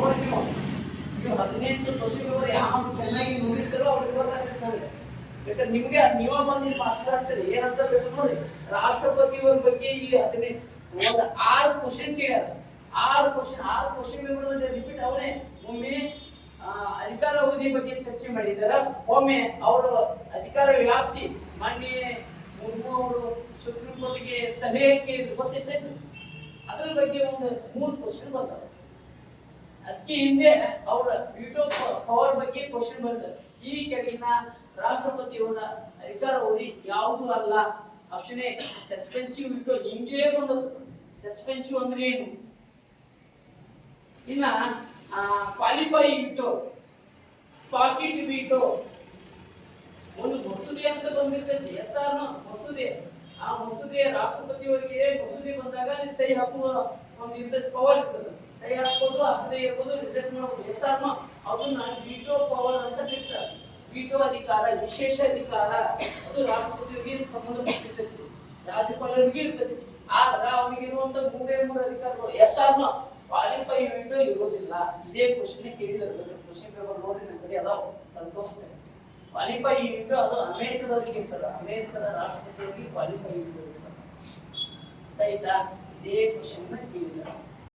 ನೋಡಿ ನೀವು ಹದಿನೆಂಟು ಯಾವ ಚೆನ್ನಾಗಿ ನೋಡಿದ್ದರೂ ಅವ್ರಿಗೆ ಗೊತ್ತಾಗ್ತದೆ ಯಾಕಂದ್ರೆ ನಿಮ್ಗೆ ನೀವ ಬಂದು ಮಾಸ್ಟರ್ ಆಗ್ತಾರೆ, ಏನಂತ ಬೇಕು ನೋಡಿ. ರಾಷ್ಟ್ರಪತಿಯವರ ಬಗ್ಗೆ ಇಲ್ಲಿ ಹದಿನೆಂಟು, ಒಂದು ಆರು ಕ್ವಶನ್ ಕೇಳ್ಯಾರ. ಆರು ಕ್ವಶನ್ ಆರು ಕ್ವಶನ್ ಪೇಪರ್ ರಿಪೀಟ್ ಅವನೇ ಒಮ್ಮೆ ಅಧಿಕಾರ ಅವಧಿ ಬಗ್ಗೆ ಚರ್ಚೆ ಮಾಡಿದಾರ. ಒಮ್ಮೆ ಅವರ ಅಧಿಕಾರ ವ್ಯಾಪ್ತಿ, ಮಾನ್ಯ ಮುರ್ಮು ಅವರು ಸುಪ್ರೀಂ ಕೋರ್ಟ್ಗೆ ಸಲಹೆ ಕೇಳಿದ್ರು. ಗೊತ್ತಿದ್ದೇನು ಅದ್ರ ಬಗ್ಗೆ ಒಂದು ಮೂರು ಕ್ವಶನ್ ಬಂದವು. ಅದಕ್ಕೆ ಹಿಂದೆ ಅವರ ವಿಟೋ ಪವರ್ ಬಗ್ಗೆ ಕ್ವಶನ್ ಬಂತು. ಈ ಕೆಳಗಿನ ರಾಷ್ಟ್ರಪತಿಯವರ ಓದಿ ಯಾವುದು ಅಲ್ಲ. ಆಪ್ಷನ್ ಎ ಸಸ್ಪೆನ್ಸಿವ್ ವಿಟೋ ಹಿಂಗೆ ಬಂದದ್ದು. ಸಸ್ಪೆನ್ಸಿವ್ ಅಂದ್ರೆ ಏನು? ಇನ್ನ ಕ್ವಾಲಿಫೈ ವಿಟೋ ಪಾಕೆಟ್ ವಿಟೋ ಒಂದು ಮಸೂದೆ ಅಂತ ಬಂದಿರ್ತೈತಿ. ಎಸ್ ಆರ್ ಮಸೂದೆ. ಆ ಮಸೂದೆ ರಾಷ್ಟ್ರಪತಿಯವರಿಗೆ ಮಸೂದೆ ಬಂದಾಗ ಅಲ್ಲಿ ಸಹಿ ಹಾಕುವ ಒಂದು ಇರ್ತದೆ ಪವರ್ ಇರ್ತದೆ. ಸಹಿ ಹಾಕ್ಬೋದು, ಹಾಕದೇ ಇರ್ಬೋದು ರಿಜೆಕ್ಟ್ ಮಾಡ್ಬೋದು. ಎಸ್ ಆರ್ ಅದನ್ನ ವಿಟೋ ಪವರ್ ಅಂತ ಕರೀತಾರೆ ವಿಟೋ ಅಧಿಕಾರ, ವಿಶೇಷ ಅಧಿಕಾರ, ಅದು ರಾಷ್ಟ್ರಪತಿಯವರಿಗೆ ಸಂಬಂಧಪಟ್ಟಿರ್ತೈತಿ ರಾಜ್ಯಪಾಲರಿಗೆ ಇರ್ತೈತಿ ಆದ್ರ ಅವರಿಗೆ ಇರುವಂತ ಮೂರೇ ಮೂರು ಅಧಿಕಾರಗಳು. ಎಸ್ ಆರ್ ಕ್ವಾಲಿಫೈ ವಿಟೋ ಇರೋದಿಲ್ಲ ಇದೇ ಕ್ವಶನ್ ಕೇಳಿದ್ರೆ ಕ್ವಶನ್ ಪೇಪರ್ ನೋಡಿ ನಂಗೆ ಅದಾವ. ಅದು ತೋರಿಸ್ತೇನೆ ಕ್ವಾಲಿಫೈ ಯೂನಿಟ್ ಅದು ಅಮೆರಿಕದವ್ರಿಗೆ ಇರ್ತಾರೆ ಅಮೆರಿಕದ ರಾಷ್ಟ್ರಪತಿಯವರಿಗೆ ಕ್ವಾಲಿಫೈ ಯೂನಿಟ್ ಇರ್ತಾರೆ ಆಯ್ತಾ ಇದೇ ಕ್ವಶನ್ ಕೇಳಿದ್ದಾರೆ